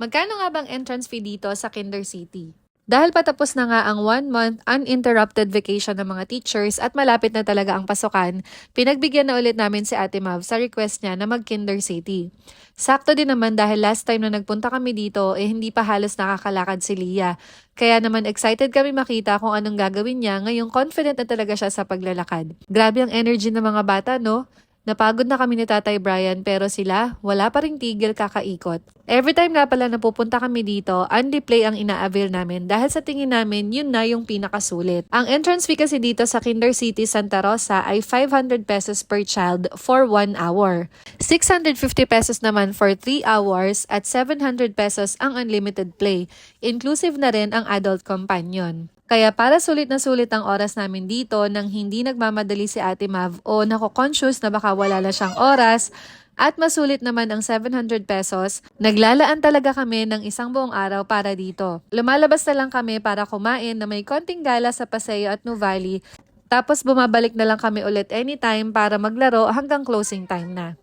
Magkano nga bang entrance fee dito sa Kinder City? Dahil patapos na nga ang one-month uninterrupted vacation ng mga teachers at malapit na talaga ang pasukan, pinagbigyan na ulit namin si Ate Mav sa request niya na mag-Kinder City. Sakto din naman dahil last time na nagpunta kami dito, eh hindi pa halos nakakalakad si Lia. Kaya naman excited kami makita kung anong gagawin niya, ngayong confident na talaga siya sa paglalakad. Grabe ang energy ng mga bata, no? Napagod na kami ni Tatay Brian pero sila wala pa ring tigil kakaikot. Every time nga pala na pupunta kami dito, unli play ang ina-avail namin dahil sa tingin namin yun na yung pinakasulit. Ang entrance fee kasi dito sa Kinder City Santa Rosa ay 500 pesos per child for 1 hour. 650 pesos naman for 3 hours at 700 pesos ang unlimited play. Inclusive na rin ang adult companion. Kaya para sulit na sulit ang oras namin dito nang hindi nagmamadali si Ate Mav o nako-conscious na baka wala na siyang oras at masulit naman ang 700 pesos, naglalaan talaga kami ng isang buong araw para dito. Lumalabas na lang kami para kumain na may konting gala sa Paseo at Nuvali tapos bumabalik na lang kami ulit anytime para maglaro hanggang closing time na.